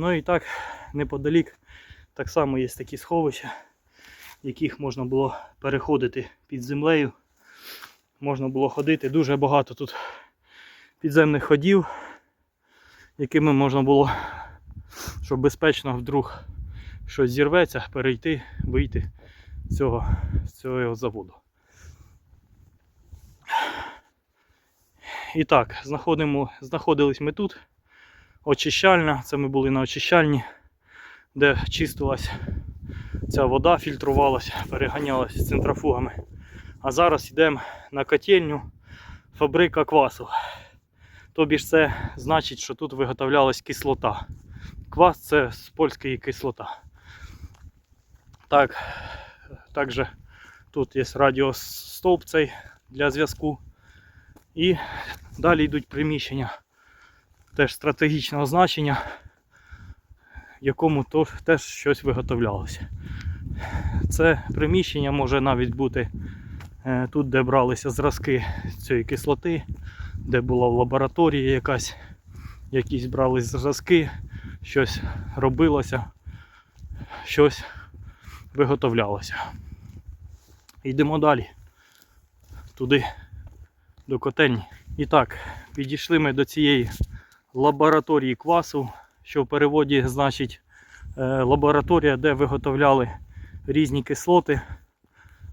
Ну і так, неподалік так само є такі сховища, яких можна було переходити під землею. Можна було ходити. Дуже багато тут підземних ходів, якими можна було, щоб безпечно вдруг щось зірветься, перейти, вийти з цього, з цього заводу. І так, знаходимо, знаходились ми тут. Очищальна, це ми були на очищальні, де чистилась ця вода, фільтрувалася, переганялася центрофугами. А зараз йдемо на котельню фабрика квасу. Тобі ж це значить, що тут виготовлялась кислота. Квас це з польської кислота. Так, також тут є радіостовп цей для зв'язку. І далі йдуть приміщення теж стратегічного значення, якому теж щось виготовлялося. Це приміщення може навіть бути е, тут, де бралися зразки цієї кислоти, де була в лабораторії якась, якісь брали зразки, щось робилося, щось виготовлялося. Йдемо далі. Туди, до котельні. І так, підійшли ми до цієї лабораторії квасу, що в переводі значить е, лабораторія, де виготовляли різні кислоти,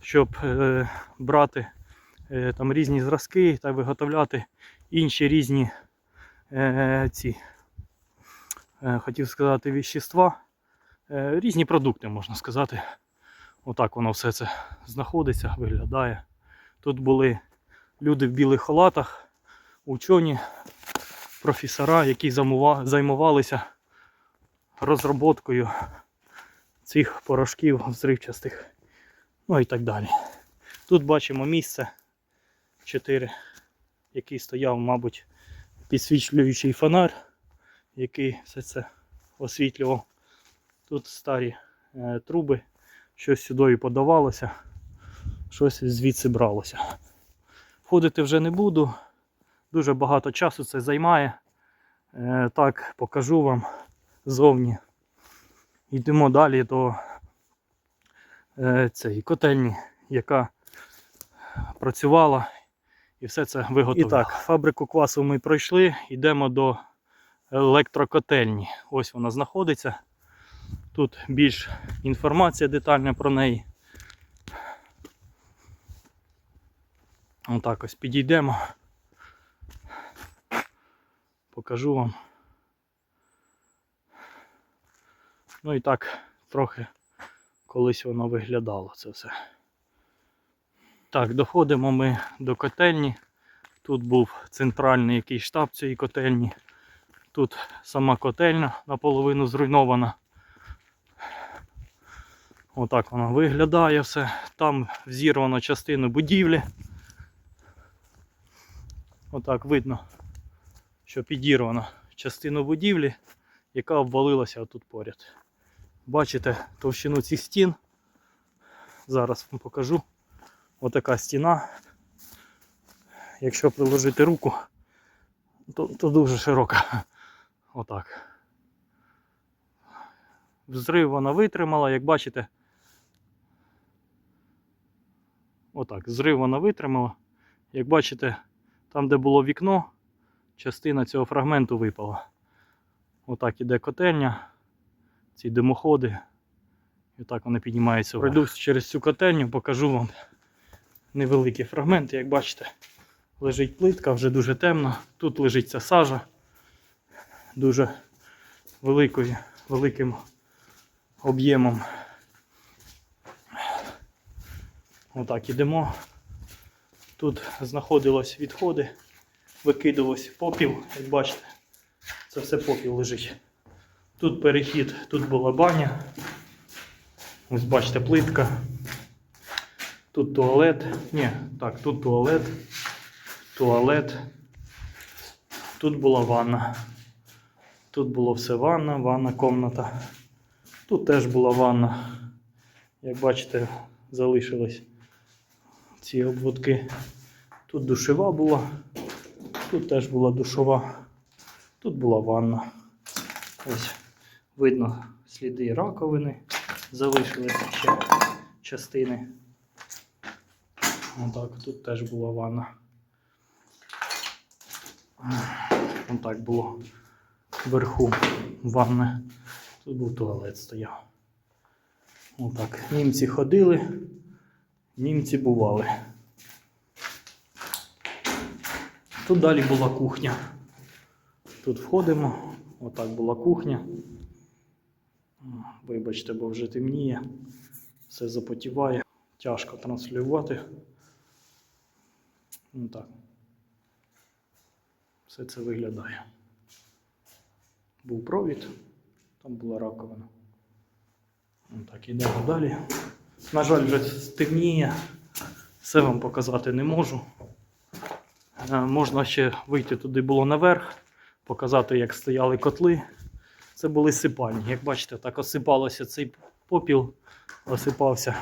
щоб е, брати е, там різні зразки та виготовляти інші різні ці, хотів сказати, віщества, різні продукти, можна сказати. Отак воно все це знаходиться, виглядає. Тут були люди в білих халатах, учені, професора, які займувалися розроботкою цих порошків взривчастих. Ну і так далі. Тут бачимо місце 4, який стояв, мабуть, підсвітлюючий фонар, який все це освітлював. Тут старі е, труби, щось сюди подавалося, щось звідси бралося. Входити вже не буду. Дуже багато часу це займає. Е, так, покажу вам зовні. Йдемо далі до е, цієї котельні, яка працювала і все це виготовила. І так, фабрику квасу ми пройшли, йдемо до електрокотельні. Ось вона знаходиться. Тут більш інформація детальна про неї. Отак ось підійдемо. Покажу вам. Ну і так трохи колись воно виглядало це все. Так, доходимо ми до котельні. Тут був центральний якийсь штаб цієї котельні. Тут сама котельня наполовину зруйнована. Отак воно виглядає все. Там взірвано частину будівлі. Отак видно, що підірвано частину будівлі, яка обвалилася отут поряд. Бачите товщину цих стін. Зараз вам покажу. Отака стіна. Якщо приложити руку, то, то дуже широка. Отак. Взрив вона витримала, як бачите. Отак, зрив вона витримала. Як бачите, там, де було вікно, частина цього фрагменту випала. Отак іде котельня, ці димоходи. І так вони піднімаються. Пройду через цю котельню, покажу вам невеликі фрагменти. Як бачите, лежить плитка, вже дуже темно. Тут лежить ця сажа дуже великою, великим об'ємом. Отак ідемо. Тут знаходилось відходи, викидувався попіл, як бачите, це все попіл лежить. Тут перехід, тут була баня. Ось бачите, плитка. Тут туалет. Ні, так, тут туалет, туалет. Тут була ванна. Тут було все ванна, ванна комната. Тут теж була ванна. Як бачите, залишились ці обводки. Тут душева була, тут теж була душова, тут була ванна. Ось. Видно сліди раковини, залишилися ще частини. Отак, тут теж була ванна. Отак було вверху ванни. Тут був туалет стояв. Отак. Німці ходили, німці бували. Тут далі була кухня. Тут входимо. Отак була кухня. Вибачте, бо вже темніє. Все запотіває. Тяжко транслювати. Ну так. Все це виглядає. Був провід, там була раковина. Ну так, ідемо далі. На жаль, вже темніє. Все вам показати не можу. Е, Можна ще вийти туди було наверх, показати, як стояли котли. Це були сипальні. Як бачите, так осипалося цей попіл, осипався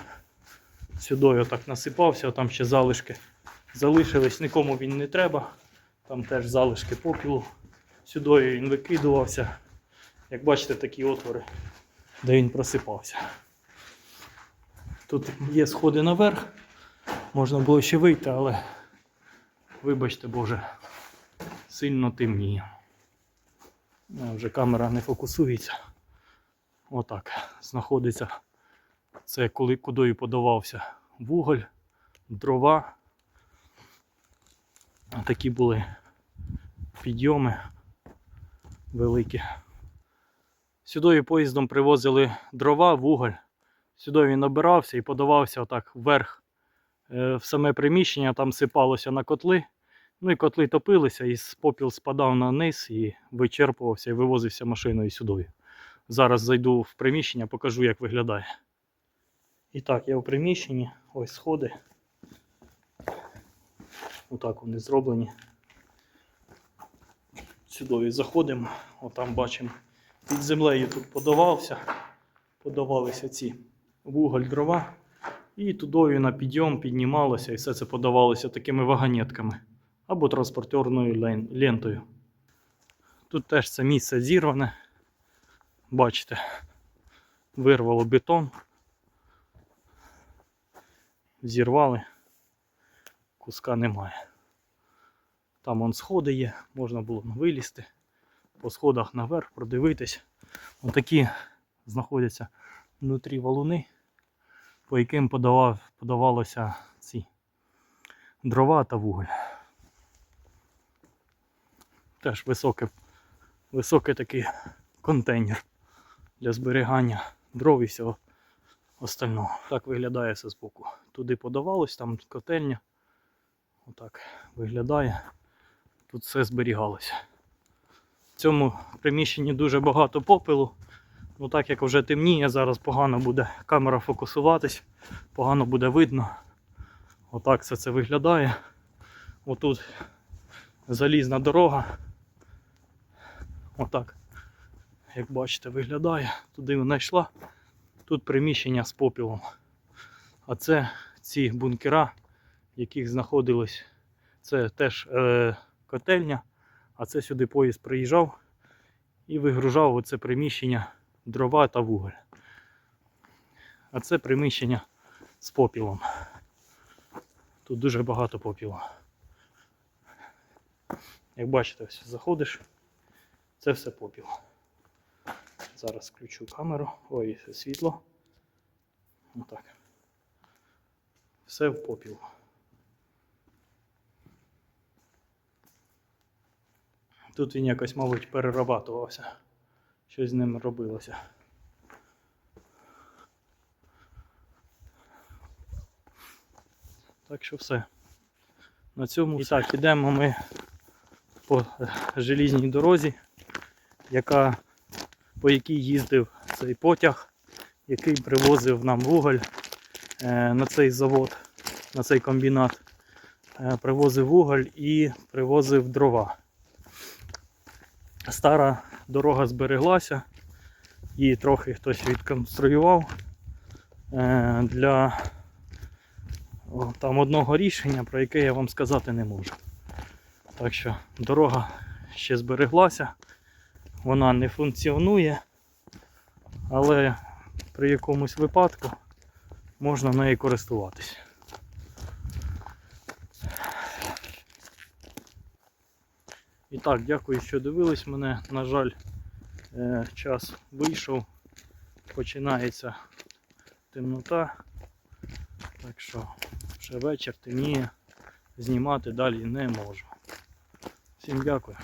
сюди, отак насипався, там ще залишки залишились, нікому він не треба. Там теж залишки попілу. Сюди він викидувався. Як бачите, такі отвори, де він просипався. Тут є сходи наверх, можна було ще вийти, але вибачте, боже, сильно темніє. Вже камера не фокусується. Отак знаходиться. Це коли кудою подавався вуголь, дрова. Такі були підйоми великі. Сюди поїздом привозили дрова, вуголь. Сюди він набирався і подавався отак вверх в саме приміщення, там сипалося на котли. Ну і котли топилися, і попіл спадав на низ і вичерпувався і вивозився машиною сюди. Зараз зайду в приміщення, покажу, як виглядає. І так, я в приміщенні, ось сходи. Отак вони зроблені. Сюди заходимо, отам бачимо, під землею тут подавався, подавалися ці вуголь, дрова. І тудою на підйом піднімалося, і все це подавалося такими вагонетками або транспортерною лентою. Тут теж це місце зірване. Бачите, вирвало бетон. Зірвали, куска немає. Там он сходи є, можна було вилізти по сходах наверх, продивитись. Отакі знаходяться внутрі валуни, по яким подавав, подавалося ці дрова та вуголь. Теж високий, високий такий контейнер для зберігання дров і всього остального. Так виглядає все збоку. Туди подавалось, там котельня. Отак виглядає. Тут все зберігалося. В цьому приміщенні дуже багато попелу. Ну так як вже темніє, зараз погано буде камера фокусуватись, погано буде видно. Отак все це виглядає. Отут залізна дорога. Отак, як бачите, виглядає. Туди вона йшла. Тут приміщення з попілом. А це ці бункера, в яких знаходились. Це теж е, котельня, а це сюди поїзд приїжджав і вигружав оце приміщення дрова та вуголь. А це приміщення з попілом. Тут дуже багато попілу. Як бачите, ось заходиш, це все попіл. Зараз включу камеру. Ой, світло. Отак. Все в попіл. Тут він якось, мабуть, перерабатувався. Щось з ним робилося. Так що все. На цьому І так, ідемо ми по е, желізній дорозі, яка, по якій їздив цей потяг, який привозив нам вуголь е, на цей завод, на цей комбінат. Е, привозив вуголь і привозив дрова. Стара дорога збереглася, її трохи хтось відконструював е, для там одного рішення, про яке я вам сказати не можу. Так що дорога ще збереглася, вона не функціонує, але при якомусь випадку можна нею користуватись. І так, дякую, що дивились мене. На жаль, е, час вийшов. Починається темнота. Так що вже вечір темніє. Знімати далі не можу. Всім дякую.